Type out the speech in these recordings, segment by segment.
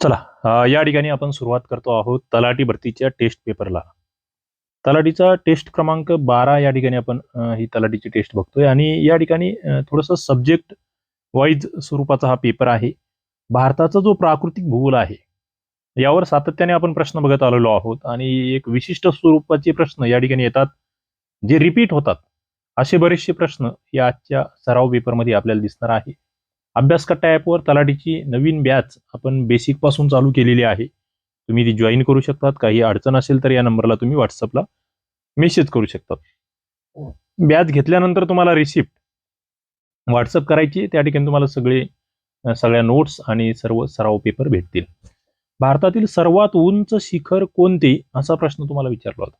चला या ठिकाणी आपण सुरुवात करतो आहोत तलाठी भरतीच्या टेस्ट पेपरला तलाठीचा टेस्ट क्रमांक बारा या ठिकाणी आपण ही तलाठीची टेस्ट बघतोय आणि या ठिकाणी थोडस थोडंसं सब्जेक्ट वाईज स्वरूपाचा हा पेपर आहे. भारताचा जो प्राकृतिक भूगोल आहे यावर सातत्याने आपण प्रश्न बघत आलेलो आहोत आणि एक विशिष्ट स्वरूपाचे प्रश्न या ठिकाणी येतात जे रिपीट होतात असे बरेचसे प्रश्न या आजच्या सराव पेपरमध्ये आपल्याला दिसणार आहे. अभ्यासकट्टा ॲपवर तलाठीची नवीन बॅच आपण बेसिकपासून चालू केलेली आहे. तुम्ही ती जॉईन करू शकतात. काही अडचण असेल तर या नंबरला तुम्ही व्हॉट्सअपला मेसेज करू शकतात. बॅच घेतल्यानंतर तुम्हाला रिसिप्ट व्हॉट्सअप करायची. त्या ठिकाणी तुम्हाला सगळे सगळ्या नोट्स आणि सर्व सराव पेपर भेटतील. भारतातील सर्वात उंच शिखर कोणते? असा प्रश्न तुम्हाला विचारला होता.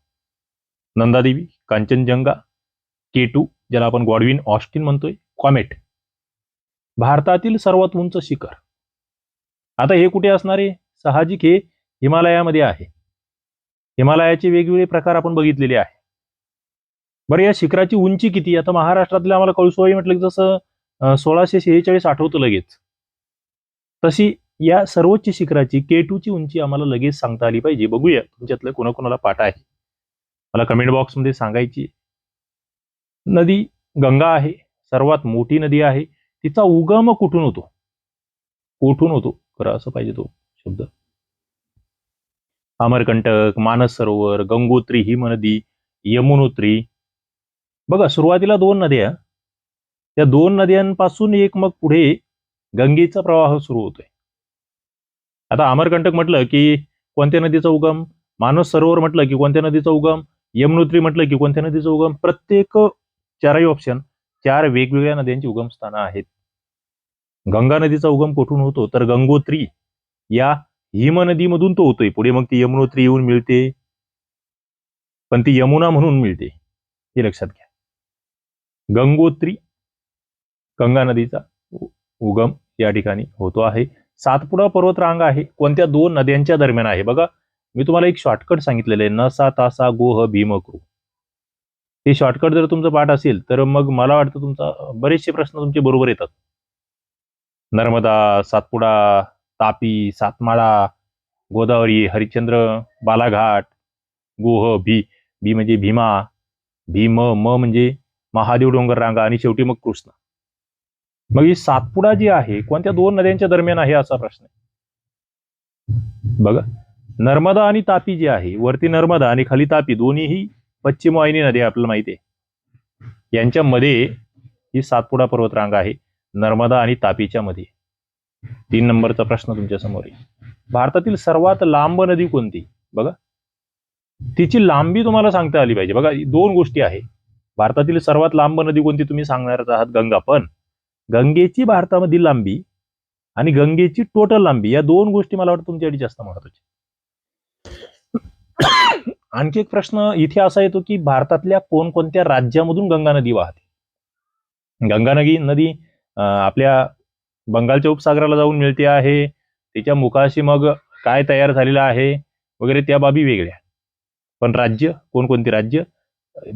नंदादेवी कांचनजंगा के टू ज्याला आपण गॉडविन ऑस्टिन म्हणतोय कॉमेट भारतातील सर्वात उंच शिखर. आता हे कुठे असणारे साहजिक हे हिमालयामध्ये आहे. हिमालयाचे वेगवेगळे प्रकार आपण बघितलेले आहे. बरं या शिखराची उंची किती? आता महाराष्ट्रातल्या आम्हाला कळसोई म्हटलं की जसं सोळाशे शेहेचाळीस आठवतं लगेच. तशी या सर्वोच्च शिखराची के ची उंची आम्हाला लगेच सांगता आली पाहिजे. बघूया तुमच्यातलं कोणाकोणाला पाठ आहे. मला कमेंट बॉक्समध्ये सांगायची नदी गंगा आहे. सर्वात मोठी नदी आहे. तिचा उगम कुठून होतो? कुठून होतो? खरं असं पाहिजे तो शब्द. अमरकंटक मानस सरोवर गंगोत्री हिमनदी यमुनोत्री. बघा सुरुवातीला दोन नद्या. त्या दोन नद्यांपासून एक मग पुढे गंगेचा प्रवाह सुरू होतोय. आता अमरकंटक म्हटलं की कोणत्या नदीचा उगम? मानस सरोवर म्हटलं की कोणत्या नदीचा उगम? यमुनोत्री म्हटलं की कोणत्या नदीचा उगम? प्रत्येक चारही ऑप्शन चार वेगवेगळ्या नद्यांची उगमस्थानं आहेत. गंगा नदीचा उगम कुठून होतो? तर गंगोत्री. या हिम नदीमधून तो होतोय. पुढे मग ती यमुनोत्री येऊन मिळते. पण ती यमुना म्हणून मिळते. हे लक्षात घ्या. गंगोत्री गंगा नदीचा उगम या ठिकाणी होतो आहे. सातपुडा पर्वतरांग आहे. कोणत्या दोन नद्यांच्या दरम्यान आहे? बघा मी तुम्हाला एक शॉर्टकट सांगितलेलं आहे. नसा तासा गोह भीमक्रू हे शॉर्टकट जर तुमचं पाठ असेल तर मग मला वाटतं तुमचा बरेचसे प्रश्न तुमचे बरोबर येतात. नर्मदा सातपुडा तापी सातमाळा गोदावरी हरिश्चंद्र बालाघाट गोह भी भी म्हणजे भीमा भीम म म्हणजे महादेव डोंगर रांगा आणि शेवटी मग कृष्ण. मग ही सातपुडा जी आहे कोणत्या दोन नद्यांच्या दरम्यान आहे असा प्रश्न आहे? बघा नर्मदा आणि तापी जी आहे वरती नर्मदा आणि खाली तापी दोन्हीही पश्चिम वाहिनी नदी आपल्याला माहिती आहे. यांच्यामध्ये ही सातपुडा पर्वतरांग आहे. नर्मदा आणि तापीच्या मध्ये तीन नंबरचा प्रश्न तुमच्यासमोर आहे भारतातील सर्वात लांब नदी कोणती? बघा. तिची लांबी तुम्हाला सांगता आली पाहिजे. बघा दोन गोष्टी आहे. भारतातील सर्वात लांब नदी कोणती तुम्ही सांगणारच आहात? गंगा. पण गंगेची भारतामधील लांबी आणि गंगेची टोटल लांबी या दोन गोष्टी मला वाटतं तुमच्यासाठी जास्त महत्वाची आणखी एक प्रश्न इथे असा येतो की भारतातल्या कोणकोणत्या राज्यामधून गंगा नदी वाहते? गंगा नदी नदी आपल्या बंगालच्या उपसागराला जाऊन मिळते आहे. तिच्या मुखाशी मग काय तयार झालेलं आहे? वगैरे त्या बाबी वेगळ्या. पण राज्य कोणकोणती राज्य?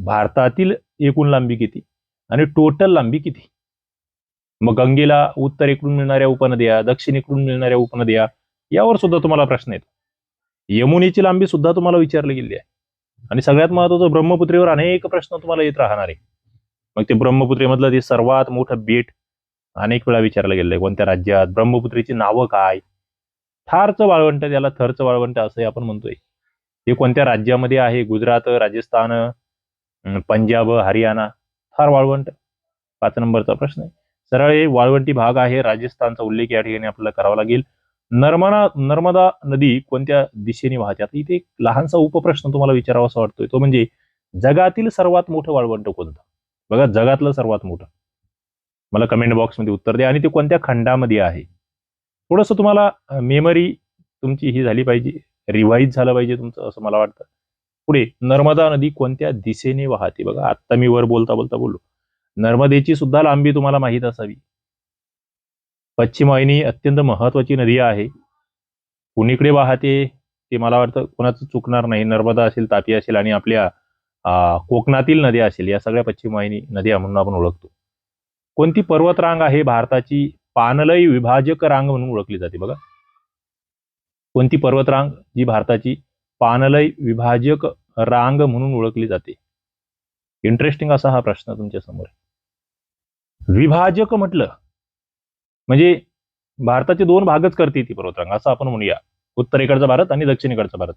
भारतातील एकूण लांबी किती? आणि टोटल लांबी किती? मग गंगेला उत्तरेकडून मिळणाऱ्या उपनद्या दक्षिणेकडून मिळणाऱ्या उपनद्या यावर सुद्धा तुम्हाला प्रश्न येतो यमुनेची लांबी सुद्धा तुम्हाला विचारली गेली आहे. आणि सगळ्यात महत्वाचं ब्रह्मपुत्रेवर अनेक प्रश्न तुम्हाला येत राहणार आहे. मग ते ब्रह्मपुत्रेमधलं ते सर्वात मोठं बेट अनेक वेळा विचारलं गेलेलं आहे कोणत्या राज्यात ब्रह्मपुत्रीची नावं काय? थारचं वाळवंट त्याला थरचं वाळवंट असंही आपण म्हणतोय. हे कोणत्या राज्यामध्ये आहे? गुजरात राजस्थान पंजाब हरियाणा? थार वाळवंट. पाच नंबरचा प्रश्न आहे. सरळ हे वाळवंटी भाग आहे. राजस्थानचा उल्लेख या ठिकाणी आपल्याला करावा लागेल. नर्मदा नर्मदा नदी कोणत्या दिशेने वाहते? आता इथे एक लहानसा उपप्रश्न तुम्हाला विचारावा असा वाटतोय. तो म्हणजे जगातील सर्वात मोठं वाळवंट कोणतं? बघा जगातलं सर्वात मोठं. मला कमेंट बॉक्समध्ये उत्तर द्या. आणि ते कोणत्या खंडामध्ये आहे? थोडंसं तुम्हाला मेमरी तुमची ही झाली पाहिजे रिवाईज झालं पाहिजे तुमचं असं मला वाटतं. पुढे नर्मदा नदी कोणत्या दिशेने वाहते? बघा आत्ता मी वर बोलता बोलता बोललो. नर्मदेची सुद्धा लांबी तुम्हाला माहीत असावी. पश्चिम वाहिनी अत्यंत महत्वाची नदी आहे. कुणीकडे वाहते ते मला वाटतं कोणाचं चुकणार नाही. नर्मदा असेल तापी असेल आणि आपल्या कोकणातील नद्या असेल या सगळ्या पश्चिम वाहिनी नद्या म्हणून आपण ओळखतो. कोणती पर्वतरांग आहे? भारताची पानलय विभाजक रांग म्हणून ओळखली जाते बघा. कोणती पर्वतरांग? जी भारताची पानलय विभाजक रांग म्हणून ओळखली जाते. इंटरेस्टिंग असा हा प्रश्न तुमच्यासमोर विभाजक म्हटलं म्हणजे भारताचे दोन भागच करते ती पर्वतरांग. असं आपण म्हणूया. उत्तरेकडचा भारत आणि दक्षिणेकडचा भारत.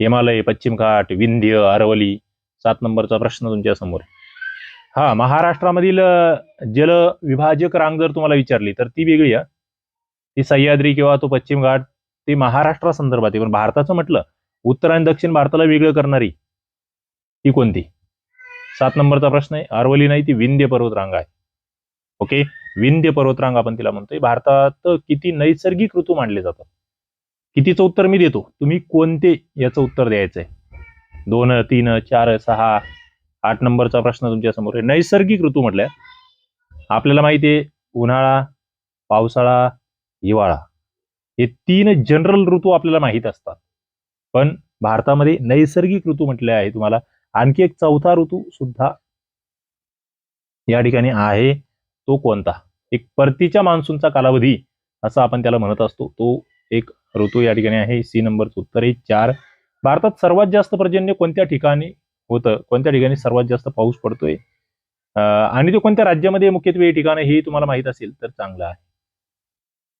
हिमालय पश्चिम घाट विंध्य अरवली. सात नंबरचा प्रश्न तुमच्यासमोर आहे. हा महाराष्ट्रामधील जल विभाजक रांग जर तुम्हाला विचारली तर ती वेगळी आहे. ती सह्याद्री किंवा तो पश्चिम घाट ते महाराष्ट्रा संदर्भात आहे. पण भारताचं म्हटलं उत्तर आणि दक्षिण भारताला वेगळं करणारी ती कोणती? सात नंबरचा प्रश्न आहे. अरवली नाही ती विंध्य पर्वतरांग आहे. ओके? विंध्य पर्वतरांग आपण तिला म्हणतोय. भारतात किती नैसर्गिक ऋतू मानले जातात? कितीचं उत्तर मी देतो? तुम्ही कोणते याचं उत्तर द्यायचंय? दोन तीन चार सहा आठ नंबरचा प्रश्न तुमच्यासमोर आहे. नैसर्गिक ऋतू म्हटल्या आपल्याला माहिती आहे उन्हाळा पावसाळा हिवाळा हे तीन जनरल ऋतू आपल्याला माहीत असतात. पण भारतामध्ये नैसर्गिक ऋतू म्हटले आहे तुम्हाला आणखी एक चौथा ऋतू सुद्धा या ठिकाणी आहे तो कोणता? एक परतीच्या मान्सूनचा कालावधी असं आपण त्याला म्हणत असतो तो एक ऋतू या ठिकाणी आहे सी नंबरचं उत्तर आहे चार. भारतात सर्वात जास्त पर्जन्य कोणत्या ठिकाणी होतं. कोणत्या ठिकाणी सर्वात जास्त पाऊस पडतोय? आणि तो कोणत्या राज्यामध्ये मुख्यत्वे ठिकाण हे तुम्हाला माहीत असेल तर चांगलं आहे.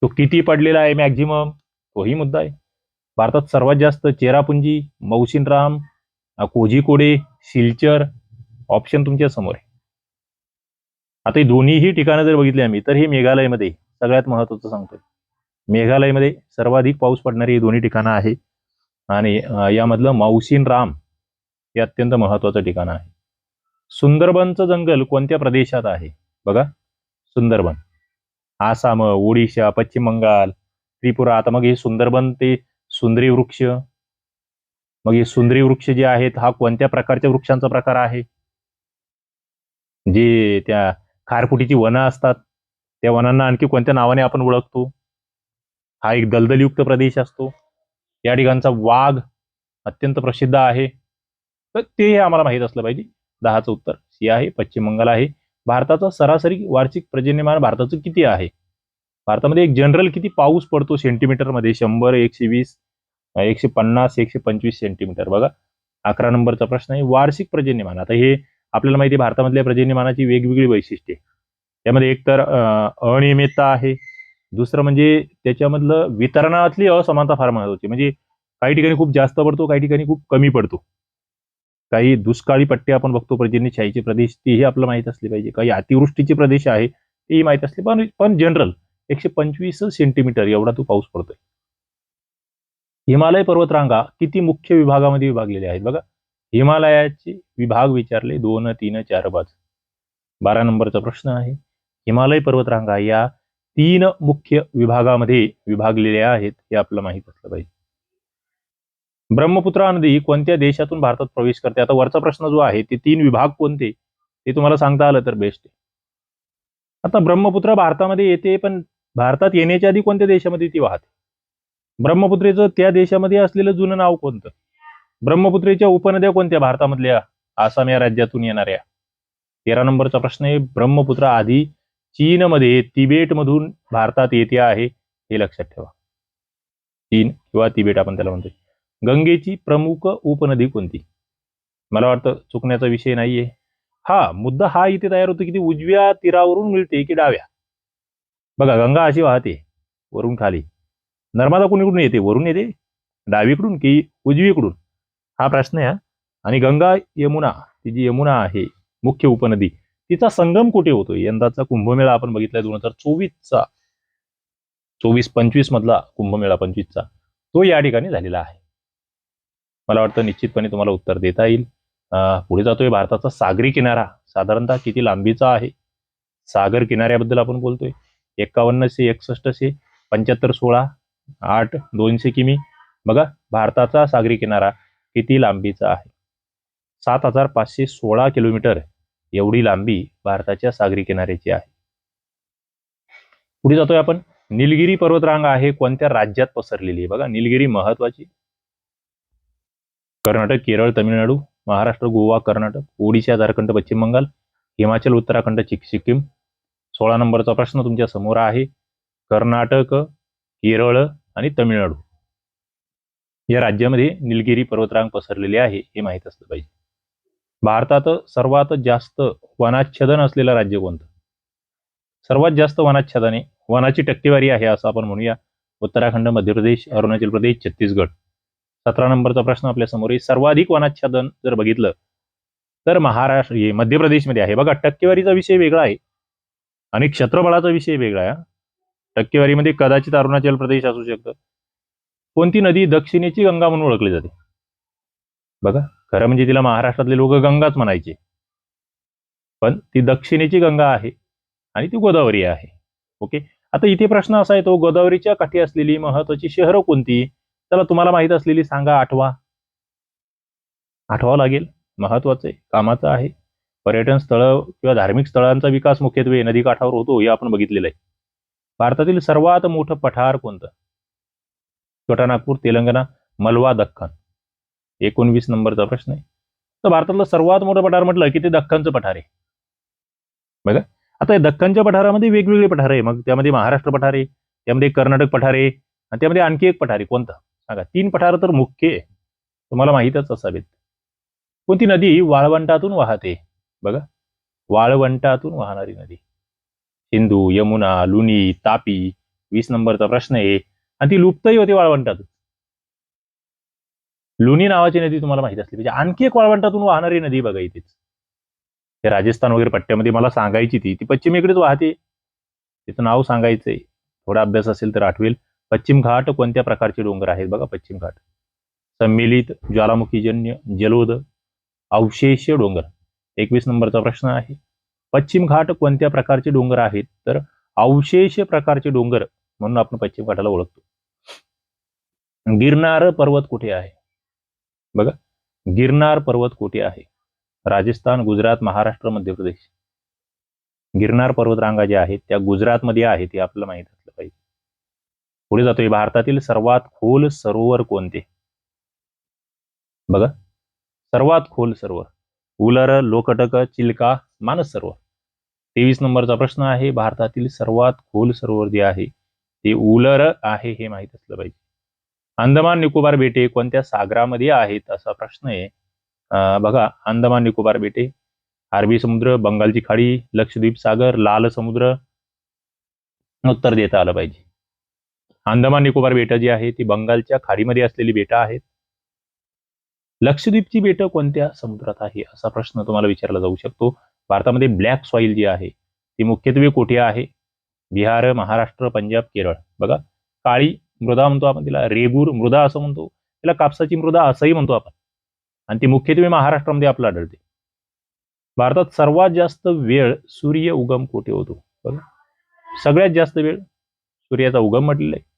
तो किती पडलेला आहे मॅक्झिमम तोही मुद्दा आहे. भारतात सर्वात जास्त चेरापुंजी मौसिनराम कोझिकोडे सिलचर ऑप्शन तुमच्यासमोर आहे. आता ही दोन्हीही ठिकाणं जर बघितली आम्ही तर हे मेघालयमध्ये सगळ्यात महत्वाचं सांगतोय. मेघालयमध्ये सर्वाधिक पाऊस पडणारी ही दोन्ही ठिकाणं आहे. आणि यामधलं मौसिनराम हे अत्यंत महत्वाचं ठिकाण आहे. सुंदरबनचं जंगल कोणत्या प्रदेशात आहे? बघा सुंदरबन. आसाम ओडिशा पश्चिम बंगाल त्रिपुरा. आता मग हे सुंदरबन ते सुंदरी वृक्ष. मग हे सुंदरी वृक्ष जे आहेत हा कोणत्या प्रकारच्या वृक्षांचा प्रकार आहे? जे त्या खारफुटीची वनं असतात त्या वनांना आणखी कोणत्या नावाने आपण ओळखतो? हा एक दलदलयुक्त प्रदेश असतो. या ठिकाणचा वाघ अत्यंत प्रसिद्ध आहे. तर ते हे आम्हाला माहीत असलं पाहिजे. दहाचं उत्तर सी आहे पश्चिम बंगाल आहे. भारताचा सरासरी वार्षिक पर्जन्यमान भारताचं किती आहे? भारतामध्ये एक जनरल किती पाऊस पडतो सेंटीमीटरमध्ये शंभर एकशे वीस एकशे पन्नास एकशे पंचवीस सेंटीमीटर बघा अकरा नंबरचा प्रश्न आहे वार्षिक पर्जन्यमान आता हे आपल्याला माहिती आहे भारतामधल्या पर्जन्यमानाची वेगवेगळी वैशिष्ट्ये. त्यामध्ये एक तर अनियमितता आहे. दुसरं म्हणजे त्याच्यामधलं वितरणातली असमानता फार महत्वाची म्हणजे काही ठिकाणी खूप जास्त पडतो काही ठिकाणी खूप कमी पडतो. काही दुष्काळी पट्टे आपण बघतो पर्जन्यछायेचे प्रदेश तेही आपल्याला माहीत असले पाहिजे. काही अतिवृष्टीचे प्रदेश आहे तेही माहीत असले पण पण जनरल एकशे पंचवीस सेंटीमीटर एवढा तो पाऊस पडतोय. हिमालय पर्वतरांगा किती मुख्य विभागामध्ये विभागलेले आहेत? बघा हिमालयाचे विभाग विचारले दोन तीन चार पाच. बारा नंबरचा प्रश्न आहे. हिमालय पर्वतरांगा या तीन मुख्य विभागामध्ये विभागलेल्या आहेत हे आपल्याला माहीत असलं पाहिजे. ब्रह्मपुत्रा नदी कोणत्या देशातून भारतात प्रवेश करते? आता वरचा प्रश्न जो आहे ते तीन विभाग कोणते? ते तुम्हाला सांगता आलं तर बेस्ट आहे आता ब्रह्मपुत्रा भारतामध्ये येते पण भारतात येण्याच्या आधी कोणत्या देशामध्ये ती वाहते? ब्रह्मपुत्रेचं त्या देशामध्ये असलेलं जुनं नाव कोणतं? ब्रह्मपुत्रेच्या उपनद्या कोणत्या भारतामधल्या आसाम या राज्यातून येणाऱ्या? तेरा नंबरचा प्रश्न आहे. ब्रह्मपुत्रा आधी चीनमध्ये तिबेटमधून भारतात येते आहे हे लक्षात ठेवा. चीन किंवा तिबेट आपण त्याला म्हणतोय. गंगेची प्रमुख उपनदी कोणती? मला वाटतं चुकण्याचा विषय नाहीये. हा मुद्दा हा इथे तयार होतो की ती उजव्या तीरावरून मिळते की डाव्या? बघा गंगा अशी वाहते वरून खाली. नर्मदा कुणीकडून येते? वरून येते. डावीकडून की उजवीकडून? हा प्रश्न आहे आणि गंगा यमुना ती जी यमुना आहे मुख्य उपनदी तिचा संगम कुठे होतो यंदाचा कुंभमेळा आपण बघितलाय दोन हजार चोवीसचा. चोवीस पंचवीस मधला कुंभमेळा पंचवीसचा. तो या ठिकाणी झालेला आहे. मला वाटतं निश्चितपणे तुम्हाला उत्तर देता येईल. पुढे जातोय भारताचा सागरी किनारा. साधारणतः किती लांबीचा आहे? सागर किनाऱ्याबद्दल आपण बोलतोय. एक्कावन्नशे एकसष्टशे पंच्याहत्तर सोळा आठ दोनशे किमी. बघा भारताचा सागरी किनारा किती लांबीचा आहे? सात हजार पाचशे सोळा किलोमीटर एवढी लांबी भारताच्या सागरी किनाऱ्याची आहे. पुढे जातोय आपण. निलगिरी पर्वतरांग आहे. कोणत्या राज्यात पसरलेली आहे? बघा निलगिरी महत्वाची. कर्नाटक केरळ तमिळनाडू महाराष्ट्र गोवा कर्नाटक ओडिशा झारखंड पश्चिम बंगाल हिमाचल उत्तराखंड चिक सिक्कीम. सोळा नंबरचा प्रश्न तुमच्यासमोर आहे. कर्नाटक केरळ आणि तमिळनाडू. या राज्यामध्ये निलगिरी पर्वतरांग पसरलेली आहे हे माहीत असलं पाहिजे. भारतात सर्वात जास्त वनाच्छादन असलेलं राज्य कोणतं? सर्वात जास्त वनाच्छेदाने वनाची टक्केवारी आहे असं आपण म्हणूया. उत्तराखंड मध्य प्रदेश अरुणाचल प्रदेश छत्तीसगड. सतरा नंबरचा प्रश्न आपल्यासमोर आहे. सर्वाधिक वनाच्छादन जर बघितलं तर महाराष्ट्र हे मध्य प्रदेशमध्ये आहे. बघा टक्केवारीचा विषय वेगळा आहे. आणि क्षेत्रफळाचा विषय वेगळा आहे. टक्केवारीमध्ये कदाचित अरुणाचल प्रदेश असू शकतं. कोणती नदी दक्षिणेची गंगा म्हणून ओळखली जाते? बघा खरं म्हणजे तिला महाराष्ट्रातले लोक गंगाच म्हणायचे. पण ती दक्षिणेची गंगा आहे आणि ती गोदावरी आहे. ओके? आता इथे प्रश्न असा येतो गोदावरीच्या काठी असलेली महत्वाची शहरं कोणती? चला तुम्हाला माहीत असलेली सांगा आठवा. आठवा लागेल. महत्वाचं आहे. कामाचं आहे. पर्यटन स्थळं किंवा धार्मिक स्थळांचा विकास मुख्यत्वे नदीकाठावर होतो हे आपण बघितलेलं आहे. भारतातील सर्वात मोठं पठार कोणतं? छोटा नागपूर तेलंगणा मलवा दख्खन. एकोणवीस नंबरचा प्रश्न आहे. तर भारतातलं सर्वात मोठं पठार म्हटलं की ते दख्खनचं पठार आहे. बघा. आता या दख्खनच्या पठारामध्ये वेगवेगळे पठार आहे. मग त्यामध्ये महाराष्ट्र पठार आहे त्यामध्ये कर्नाटक पठार आहे आणि त्यामध्ये आणखी एक पठार आहे. कोणतं? सांगा तीन पठार तर मुख्य आहे. तुम्हाला माहीतच असावेत. कोणती नदी वाळवंटातून वाहते? बघा वाळवंटातून वाहणारी नदी. सिंधू यमुना लुनी तापी वीस नंबरचा प्रश्न आहे. आणि ती लुप्तही होते वाळवंटातून. लुनी नावाची नदी तुम्हाला माहीत असली म्हणजे आणखी एक वाळवंटातून वाहणारी नदी बघा इथेच. ते राजस्थान वगैरे पट्ट्यामध्ये मला सांगायची ती. ती पश्चिमेकडेच वाहते. तिचं नाव सांगायचंय. थोडा अभ्यास असेल तर आठवेल. पश्चिम घाट कोणत्या प्रकारचे डोंगर आहेत बघा पश्चिम घाट. संमिलित ज्वालामुखीजन्य जलोद अवशेष डोंगर. एकवीस नंबरचा प्रश्न आहे. पश्चिम घाट कोणत्या प्रकारचे डोंगर आहेत? तर अवशेष प्रकारचे डोंगर म्हणून आपण पश्चिम घाटाला ओळखतो. गिरनार पर्वत कुठे आहे? बघा गिरनार पर्वत कुठे आहे? राजस्थान गुजरात महाराष्ट्र मध्य प्रदेश. गिरनार पर्वत रांगा ज्या आहेत त्या गुजरातमध्ये आहेत हे आपल्याला माहीत पुढे जातोय भारतातील सर्वात खोल सरोवर कोणते? बघा. सर्वात खोल सरोवर. उलर लोकटक चिल्का मानस सरोवर. तेवीस नंबरचा प्रश्न आहे भारतातील सर्वात खोल सरोवर जे आहे ते उलर आहे हे माहीत असलं पाहिजे. अंदमान निकोबार बेटे कोणत्या सागरामध्ये आहेत असा प्रश्न आहे. बघा अंदमान निकोबार बेटे. अरबी समुद्र बंगालची खाडी लक्षद्वीप सागर लाल समुद्र उत्तर देता आलं पाहिजे. अंदमान निकोबार बेटं जी आहे ती बंगालच्या खाडीमध्ये असलेली बेटं आहेत. लक्षद्वीपची बेटं कोणत्या समुद्रात आहे असा प्रश्न तुम्हाला विचारला जाऊ शकतो. भारतामध्ये ब्लॅक सॉईल जी आहे ती मुख्यत्वे कुठे आहे? बिहार महाराष्ट्र पंजाब केरळ. बघा काळी मृदा म्हणतो आपण तिला रेगूर मृदा असं म्हणतो तिला कापसाची मृदा असंही म्हणतो आपण. आणि ती मुख्यत्वे महाराष्ट्रामध्ये आपलं आढळते. भारतात सर्वात जास्त वेळ सूर्य उगम कुठे होतो? बघा. सगळ्यात जास्त वेळ सूर्याचा उगम म्हटलेला आहे.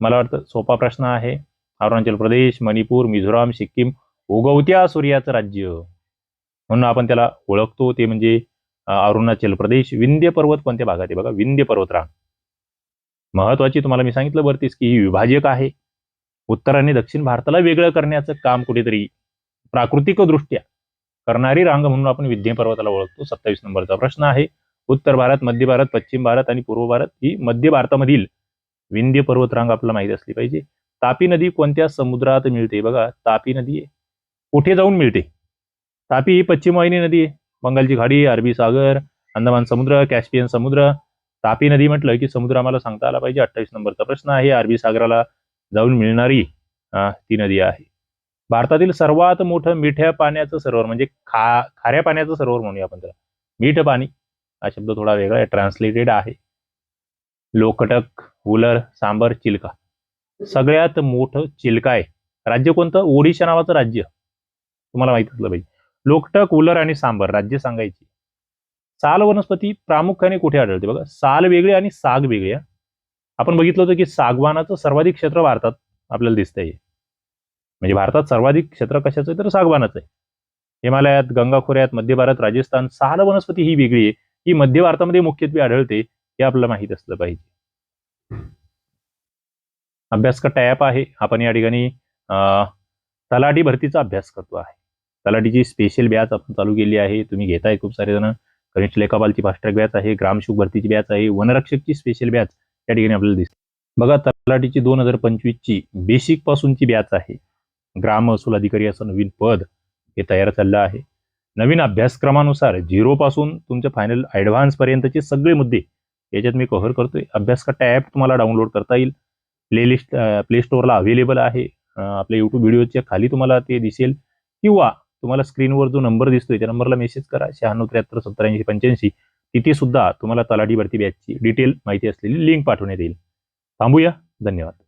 मला वाटतं सोपा प्रश्न आहे. अरुणाचल प्रदेश मणिपूर मिझोराम सिक्कीम उगवत्या सूर्याचं राज्य. म्हणून आपण त्याला ओळखतो. ते म्हणजे अरुणाचल प्रदेश विंध्य पर्वत कोणत्या भागात आहे? बघा विंध्य पर्वतरांग. महत्वाची तुम्हाला मी सांगितलं बरतीस की ही विभाजक आहे. उत्तर आणि दक्षिण भारताला वेगळं करण्याचं काम कुठेतरी प्राकृतिकदृष्ट्या करणारी रांग म्हणून आपण विंध्य पर्वताला ओळखतो. सत्तावीस नंबरचा प्रश्न आहे. उत्तर भारत मध्य भारत पश्चिम भारत आणि पूर्व भारत ही मध्य भारतामधील विंध्य पर्वतरांग आपल्याला माहिती असली पाहिजे. तापी नदी कोणत्या समुद्रात मिळते? बघा तापी नदी आहे. कुठे जाऊन मिळते? तापी ही पश्चिम वाहिनी नदी आहे. बंगालची खाडी अरबी सागर अंदमान समुद्र कॅस्पियन समुद्र. तापी नदी म्हटलं की समुद्र आम्हाला सांगता आला पाहिजे. अठ्ठावीस नंबरचा प्रश्न आहे. अरबी सागराला जाऊन मिळणारी ती नदी आहे. भारतातील सर्वात मोठं मिठ्या पाण्याचं सरोवर म्हणजे खा खाऱ्या पाण्याचं सरोवर म्हणूया आपण त्याला. मीठ पाणी हा शब्द थोडा वेगळा आहे. ट्रान्सलेटेड आहे. लोकटक उलर सांबर चिल्का. सगळ्यात मोठं चिल्का आहे. राज्य कोणतं? ओडिशा नावाचं राज्य. तुम्हाला माहीत असलं पाहिजे. लोकटक उलर आणि सांबर राज्य सांगायची. साल वनस्पती प्रामुख्याने कुठे आढळते? बघा साल वेगळे आणि साग वेगळी आपण बघितलं होतं की सागवानाचं सर्वाधिक क्षेत्र भारतात आपल्याला दिसतंय म्हणजे भारतात सर्वाधिक क्षेत्र कशाचं आहे? तर सागवानाचं आहे. हिमालयात गंगा खोऱ्यात मध्य भारत राजस्थान साल वनस्पती ही वेगळी आहे. ही मध्य भारतामध्ये मुख्यत्वे आढळते. हे आपल्याला माहीत असलं पाहिजे. अभ्यास का टॅप आहे. आपण या ठिकाणी तलाठी भरतीचा अभ्यास करतो आहे. तलाठीची स्पेशल बॅच आपण चालू केली आहे. तुम्ही घेताय खूप सारे जण कनिष्ठ लेखापालची फास्ट्रॅक बॅच आहे. ग्रामशुक भरतीची बॅच आहे. वनरक्षकची स्पेशल बॅच या ठिकाणी आपल्याला दिसते. बघा तलाठीची दोन हजार पंचवीसची बेसिक पासूनची बॅच आहे. ग्राम महसूल अधिकारी असं नवीन पद हे तयार झालं आहे. नवीन अभ्यासक्रमानुसार झिरो पासून तुमच्या फायनल ॲडव्हान्सपर्यंतचे सगळे मुद्दे याच्यात मी कव्हर करतोय. अभ्यास का टॅब तुम्हाला डाउनलोड करता येईल. प्लेलिस्ट प्ले स्टोअरला अवेलेबल आहे. आपल्या यूट्यूब व्हिडिओच्या खाली तुम्हाला ते दिसेल. किंवा तुम्हाला स्क्रीनवर जो नंबर दिसतोय त्या नंबरला मेसेज करा. शहाण्णव त्र्याहत्तर सत्त्याऐंशी पंच्याऐंशी. तिथे सुद्धा तुम्हाला तलाठी भरती बॅचची डिटेल माहिती असलेली लिंक पाठवण्यात येईल. थांबूया. धन्यवाद.